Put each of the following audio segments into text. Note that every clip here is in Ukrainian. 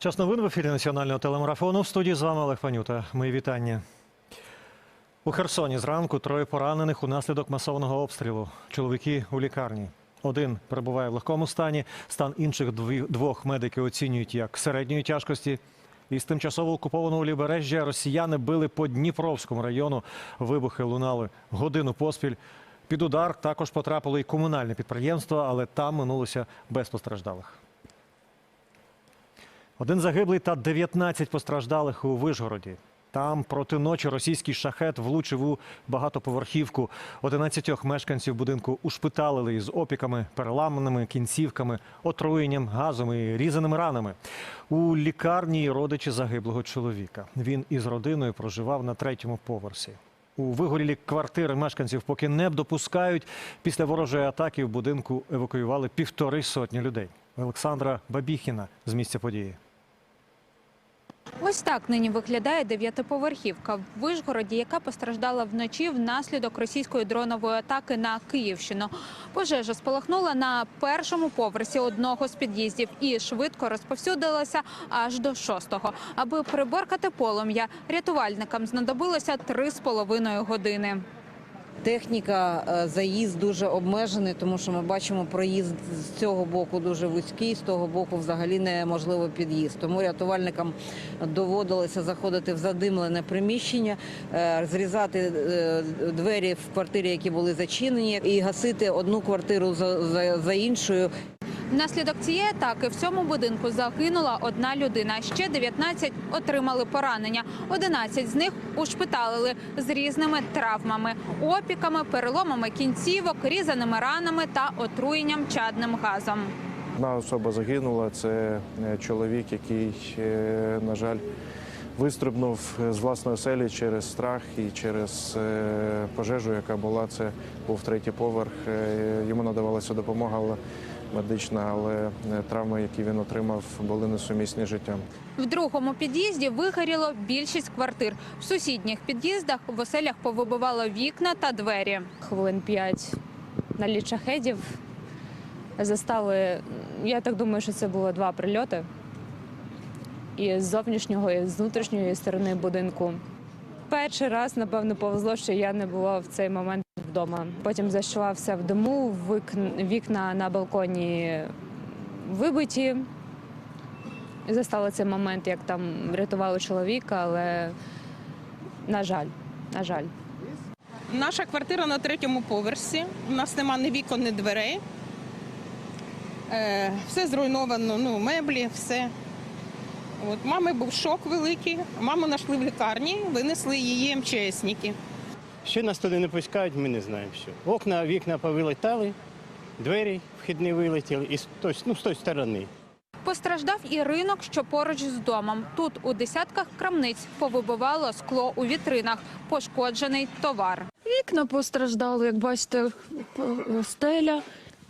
Час новин в ефірі національного телемарафону. В студії з вами Олег Панюта. Мої вітання. У Херсоні зранку троє поранених унаслідок масованого обстрілу. Чоловіки у лікарні. Один перебуває в легкому стані. Стан інших двох медики оцінюють як середньої тяжкості. Із тимчасово окупованого лівобережжя росіяни били по Дніпровському району. Вибухи лунали годину поспіль. Під удар також потрапило і комунальне підприємство, але там минулося без постраждалих. Один загиблий та 19 постраждалих у Вишгороді. Там проти ночі російський шахет влучив у багатоповерхівку. 11 мешканців будинку ушпиталили із опіками, переламаними кінцівками, отруєнням, газом і різаними ранами. У лікарні родичі загиблого чоловіка. Він із родиною проживав на третьому поверсі. У вигорілі квартири мешканців поки не допускають. Після ворожої атаки в будинку евакуювали півтори сотні людей. Олександра Бабіхіна з місця події. Ось так нині виглядає дев'ятиповерхівка в Вишгороді, яка постраждала вночі внаслідок російської дронової атаки на Київщину. Пожежа спалахнула на першому поверсі одного з під'їздів і швидко розповсюдилася аж до шостого. Аби приборкати полум'я, рятувальникам знадобилося три з половиною години. Техніка, е, заїзд дуже обмежений, тому що ми бачимо проїзд з цього боку дуже вузький, з того боку взагалі неможливо під'їзд. Тому рятувальникам доводилося заходити в задимлене приміщення, е, зрізати е, двері в квартирі, які були зачинені, і гасити одну квартиру за, іншою. Внаслідок цієї атаки в цьому будинку загинула одна людина. Ще 19 отримали поранення. 11 з них ушпиталили з різними травмами, опіками, переломами кінцівок, різаними ранами та отруєнням чадним газом. Одна особа загинула. Це е, чоловік, який, е, на жаль, вистрибнув з власної оселі через страх і через е, пожежу, яка була. Це був третій поверх. Е, Йому надавалася допомога але медична, але е, травми, які він отримав, були несумісні з життям. В другому під'їзді вигоріло більшість квартир. В сусідніх під'їздах в оселях повибивало вікна та двері. хвилин 5 наліт шахедів. Застали, я так думаю, що це було два прильоти. І з зовнішнього, і з внутрішньої сторони будинку. Перший раз, напевно, повезло, що я не була в цей момент вдома. Потім зайшла вся в вікн- вікна на балконі вибиті. Застала цей момент, як там рятували чоловіка, але на жаль, на жаль. Наша квартира на третьому поверсі. У нас нема ні вікон, ні дверей. Е, все зруйновано, ну, меблі, все. От, мами був шок великий. Маму знайшли в лікарні, винесли її МЧСники. Що нас туди не пускають, ми не знаємо. Що. Окна, вікна повилетали, двері вхідні вилетіли, і з той, ну, з тої сторони. Постраждав і ринок, що поруч з домом. Тут у десятках крамниць повибивало скло у вітринах, пошкоджений товар. Вікна постраждали, як бачите, стеля.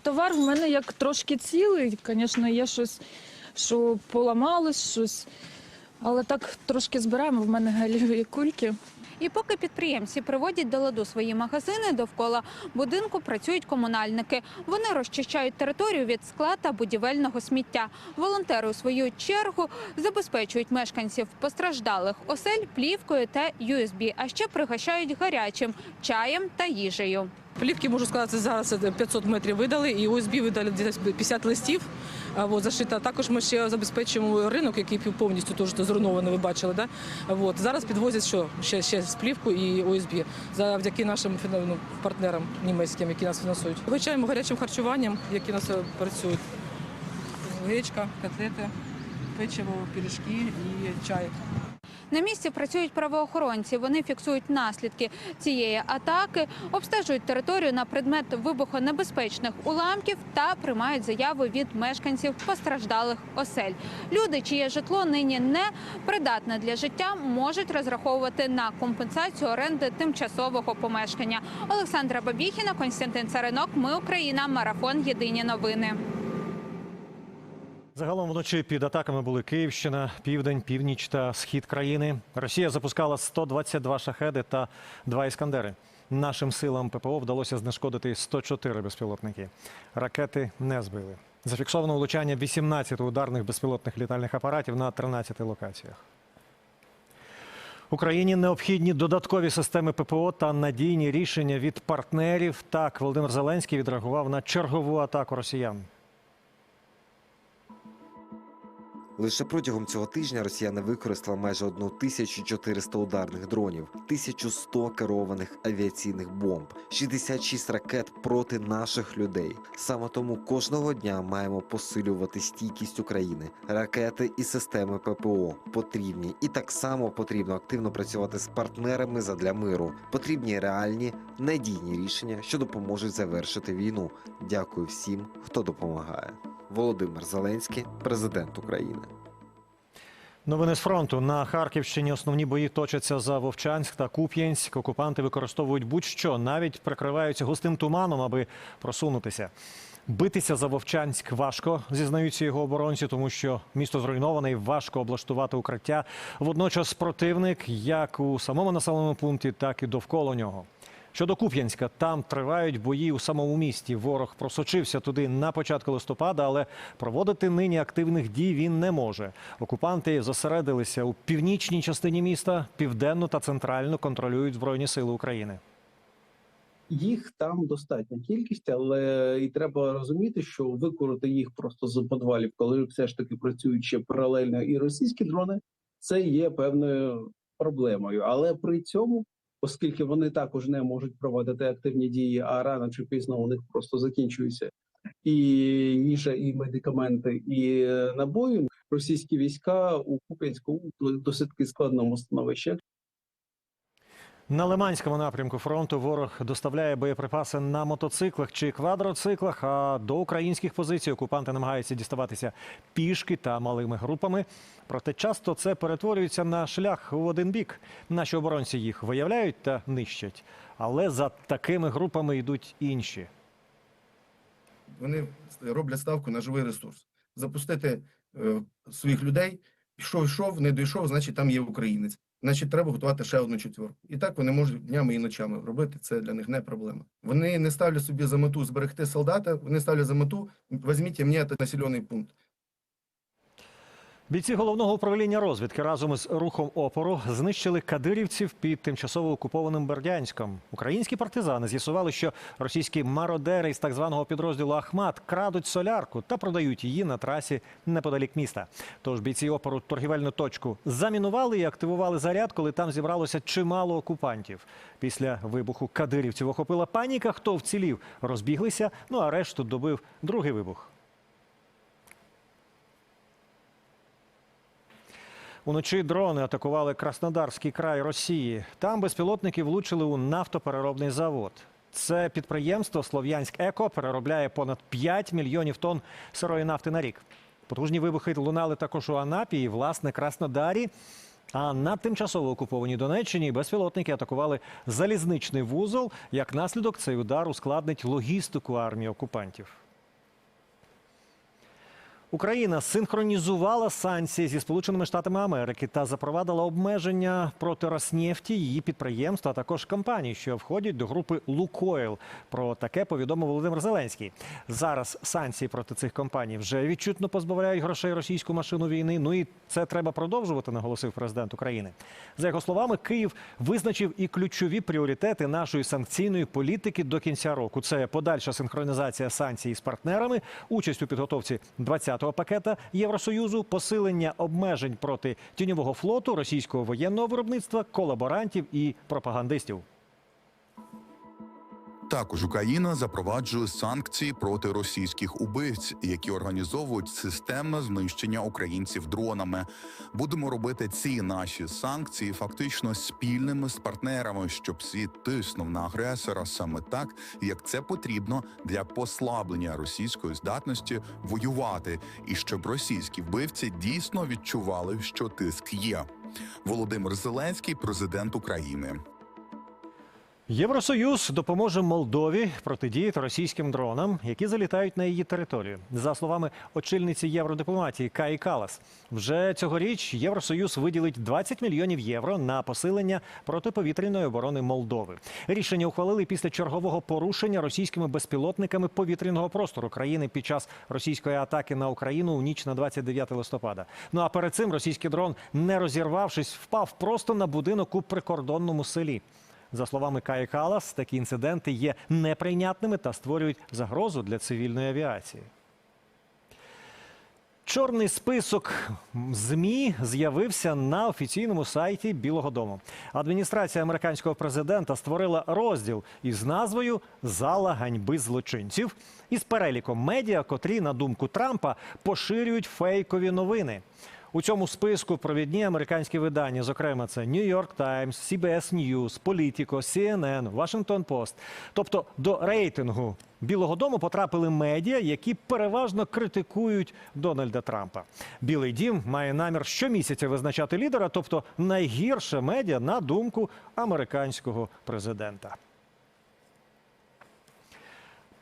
Товар в мене як трошки цілий. Звісно, є щось, що поламалось, щось. Але так трошки збираємо. В мене галіві кульки. І поки підприємці приводять до ладу свої магазини, довкола будинку працюють комунальники. Вони розчищають територію від скла та будівельного сміття. Волонтери у свою чергу забезпечують мешканців постраждалих осель плівкою та USB, а ще пригощають гарячим чаєм та їжею. Плівки, можу сказати, зараз це 500 метрів видали, і ОСБ видали десь 50 листів. А, зашита. Також ми ще забезпечуємо ринок, який повністю теж зруйнований, ви бачили. Да? От, зараз підвозять що? Ще, ще з плівку і ОСБ, завдяки нашим ну, партнерам німецьким, які нас фінансують. Вичаємо гарячим харчуванням, які нас е, працюють. Гречка, котлети, печиво, пиріжки і чай. На місці працюють правоохоронці. Вони фіксують наслідки цієї атаки, обстежують територію на предмет вибухонебезпечних уламків та приймають заяви від мешканців постраждалих осель. Люди, чиє житло нині не придатне для життя, можуть розраховувати на компенсацію оренди тимчасового помешкання. Олександра Бабіхіна, Константин Царинок. Ми Україна. Марафон. Єдині новини. Загалом вночі під атаками були Київщина, південь, північ та схід країни. Росія запускала 122 шахеди та два іскандери. Нашим силам ППО вдалося знешкодити 104 безпілотники. Ракети не збили. Зафіксовано влучання 18 ударних безпілотних літальних апаратів на 13 локаціях. Україні необхідні додаткові системи ППО та надійні рішення від партнерів. Так, Володимир Зеленський відреагував на чергову атаку росіян. Лише протягом цього тижня росіяни використали майже 1400 ударних дронів, 1100 керованих авіаційних бомб, 66 ракет проти наших людей. Саме тому кожного дня маємо посилювати стійкість України. Ракети і системи ППО потрібні, і так само потрібно активно працювати з партнерами задля миру. Потрібні реальні надійні рішення, що допоможуть завершити війну. Дякую всім, хто допомагає. Володимир Зеленський, президент України. Новини з фронту на Харківщині основні бої точаться за Вовчанськ та Куп'янськ. Окупанти використовують будь-що, навіть прикриваються густим туманом, аби просунутися. Битися за Вовчанськ важко, зізнаються його оборонці, тому що місто зруйноване і важко облаштувати укриття. Водночас противник як у самому населеному пункті, так і довкола нього. Щодо Куп'янська, там тривають бої у самому місті. Ворог просочився туди на початку листопада, але проводити нині активних дій він не може. Окупанти зосередилися у північній частині міста, південну та центральну контролюють збройні сили України. Їх там достатня кількість, але і треба розуміти, що викорити їх просто з подвалів, коли все ж таки працюють ще паралельно і російські дрони, це є певною проблемою. Але при цьому, оскільки вони також не можуть проводити активні дії, а рано чи пізно у них просто закінчується і їжа, і медикаменти, і е, набої, російські війська у Куп'янську досить складному становищі. На Лиманському напрямку фронту ворог доставляє боєприпаси на мотоциклах чи квадроциклах. А до українських позицій окупанти намагаються діставатися пішки та малими групами. Проте часто це перетворюється на шлях у один бік. Наші оборонці їх виявляють та нищать. Але за такими групами йдуть інші. Вони роблять ставку на живий ресурс. Запустити е, своїх людей, йшов, йшов, не дійшов, значить там є українець. Значить, треба готувати ще одну четверку. І так вони можуть днями і ночами робити. Це для них не проблема. Вони не ставлять собі за мету зберегти солдата, вони ставлять за мету візьміть мені цей населений пункт. Бійці головного управління розвідки разом із рухом опору знищили кадирівців під тимчасово окупованим Бердянськом. Українські партизани з'ясували, що російські мародери із так званого підрозділу Ахмат крадуть солярку та продають її на трасі неподалік міста. Тож бійці опору торгівельну точку замінували і активували заряд, коли там зібралося чимало окупантів. Після вибуху кадирівців охопила паніка. Хто вцілів, розбіглися. Ну а решту добив другий вибух. Уночі дрони атакували Краснодарський край Росії. Там безпілотники влучили у нафтопереробний завод. Це підприємство Слов'янськ Еко переробляє понад 5 мільйонів тонн сирої нафти на рік. Потужні вибухи лунали також у Анапі і власне Краснодарі. А на тимчасово окупованій Донеччині безпілотники атакували залізничний вузол. Як наслідок, цей удар ускладнить логістику армії окупантів. Україна синхронізувала санкції зі Сполученими Штатами Америки та запровадила обмеження проти Роснефті, її підприємств, а також компаній, що входять до групи Лукойл. Про таке повідомив Володимир Зеленський. Зараз санкції проти цих компаній вже відчутно позбавляють грошей російську машину війни. Ну і це треба продовжувати, наголосив президент України. За його словами, Київ визначив і ключові пріоритети нашої санкційної політики до кінця року. Це подальша синхронізація санкцій з партнерами, участь у підготовці 20 го пакета Євросоюзу, посилення обмежень проти тіньового флоту, російського воєнного виробництва, колаборантів і пропагандистів. Також Україна запроваджує санкції проти російських убивць, які організовують системне знищення українців дронами. Будемо робити ці наші санкції фактично спільними з партнерами, щоб світ тиснув на агресора саме так, як це потрібно для послаблення російської здатності воювати, і щоб російські вбивці дійсно відчували, що тиск є. Володимир Зеленський, президент України. Євросоюз допоможе Молдові протидіяти російським дронам, які залітають на її територію. За словами очільниці євродипломатії Каї Калас, вже цьогоріч Євросоюз виділить 20 мільйонів євро на посилення протиповітряної оборони Молдови. Рішення ухвалили після чергового порушення російськими безпілотниками повітряного простору країни під час російської атаки на Україну у ніч на 29 листопада. Ну а перед цим російський дрон, не розірвавшись, впав просто на будинок у прикордонному селі. За словами Каї Калас, такі інциденти є неприйнятними та створюють загрозу для цивільної авіації. Чорний список ЗМІ з'явився на офіційному сайті Білого Дому. Адміністрація американського президента створила розділ із назвою Зала ганьби злочинців із переліком медіа, котрі, на думку Трампа, поширюють фейкові новини. У цьому списку провідні американські видання, зокрема, це New York Times, CBS News, Politico, CNN, Washington Post. Тобто до рейтингу Білого Дому потрапили медіа, які переважно критикують Дональда Трампа. Білий дім має намір щомісяця визначати лідера, тобто найгірше медіа на думку американського президента.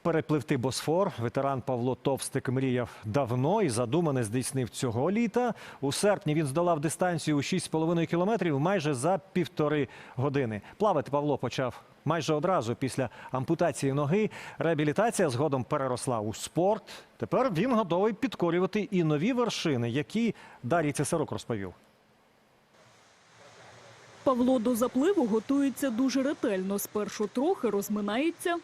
Перепливти Босфор ветеран Павло Товстик мріяв давно і задумане здійснив цього літа. У серпні він здолав дистанцію у 6,5 кілометрів майже за півтори години. Плавати Павло почав майже одразу після ампутації ноги. Реабілітація згодом переросла у спорт. Тепер він готовий підкорювати і нові вершини, які Дарій Цесарук розповів. Павло до запливу готується дуже ретельно. Спершу трохи розминається.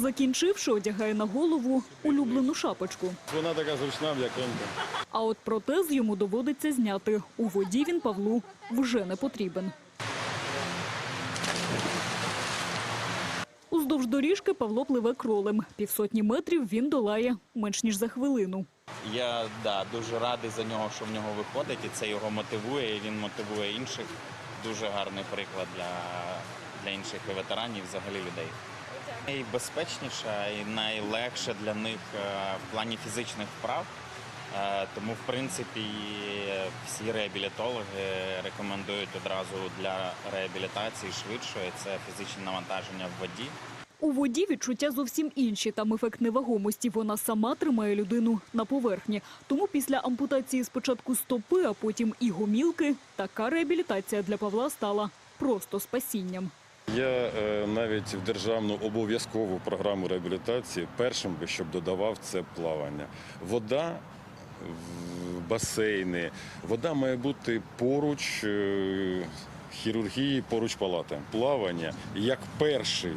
Закінчивши, одягає на голову улюблену шапочку. Вона така зручна, м'якенька. А от протез йому доводиться зняти. У воді він Павлу вже не потрібен. Уздовж доріжки Павло пливе кролем. Півсотні метрів він долає менш ніж за хвилину. Я да, дуже радий за нього, що в нього виходить, і це його мотивує, і він мотивує інших. Дуже гарний приклад для, для інших ветеранів, взагалі людей. Найбезпечніше і найлегше для них е, в плані фізичних вправ. Е, Тому, в принципі, всі реабілітологи рекомендують одразу для реабілітації швидшої це фізичне навантаження в воді. У воді відчуття зовсім інші. Там ефект невагомості. Вона сама тримає людину на поверхні. Тому після ампутації спочатку стопи, а потім і гомілки, така реабілітація для Павла стала просто спасінням. Я е, навіть в державну обов'язкову програму реабілітації першим би, щоб додавав це плавання. Вода, басейни, вода має бути поруч е, хірургії, поруч палати. Плавання як перший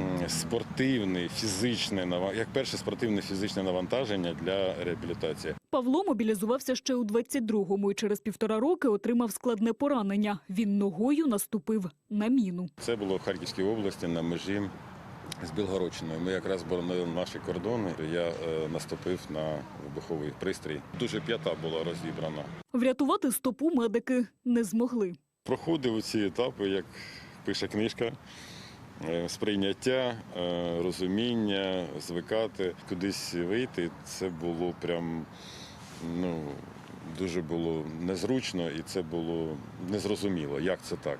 м, спортивний фізичне як перше спортивне фізичне навантаження для реабілітації. Павло мобілізувався ще у 22-му і через півтора роки отримав складне поранення. Він ногою наступив на міну. Це було в Харківській області на межі з Білгородщиною. Ми якраз боронили наші кордони. Я е, наступив на вибуховий пристрій. Дуже п'ята була розібрана. Врятувати стопу медики не змогли. Проходив ці етапи, як пише книжка. е, Сприйняття, е, розуміння, звикати, кудись вийти. Це було прям ну, дуже було незручно і це було незрозуміло, як це так.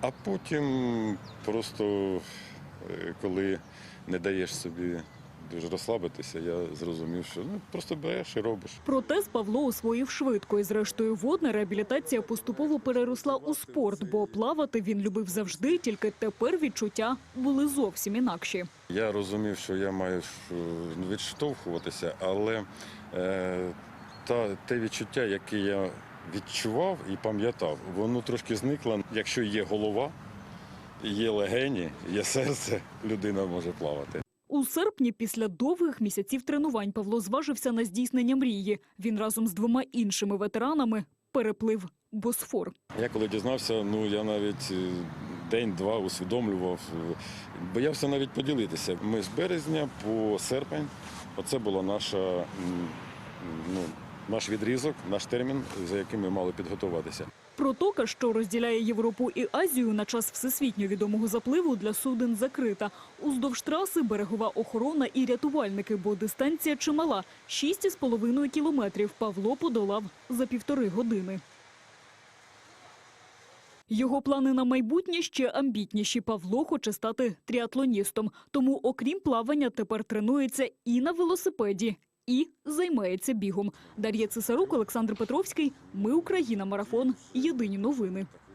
А потім просто, е, коли не даєш собі дуже розслабитися, я зрозумів, що ну, просто береш і робиш. Протез Павло освоїв швидко. І зрештою водна реабілітація поступово переросла у спорт, бо плавати він любив завжди, тільки тепер відчуття були зовсім інакші. Я розумів, що я маю е, відштовхуватися, але е, та, те відчуття, яке я відчував і пам'ятав, воно трошки зникло. Якщо є голова, є легені, є серце, людина може плавати. У серпні, після довгих місяців тренувань, Павло зважився на здійснення мрії. Він разом з двома іншими ветеранами переплив Босфор. Я коли дізнався, ну я навіть е, день-два усвідомлював, е, боявся навіть поділитися. Ми з березня по серпень, оце була наша ну, наш відрізок, наш термін, за яким ми мали підготуватися. Протока, що розділяє Європу і Азію на час всесвітньо відомого запливу для суден закрита. Уздовж траси берегова охорона і рятувальники, бо дистанція чимала – 6,5 кілометрів. Павло подолав за півтори години. Його плани на майбутнє ще амбітніші. Павло хоче стати тріатлоністом. Тому, окрім плавання, тепер тренується і на велосипеді, і займається бігом. Дар'я Цесарук, Олександр Петровський. Ми Україна. Марафон. Єдині новини.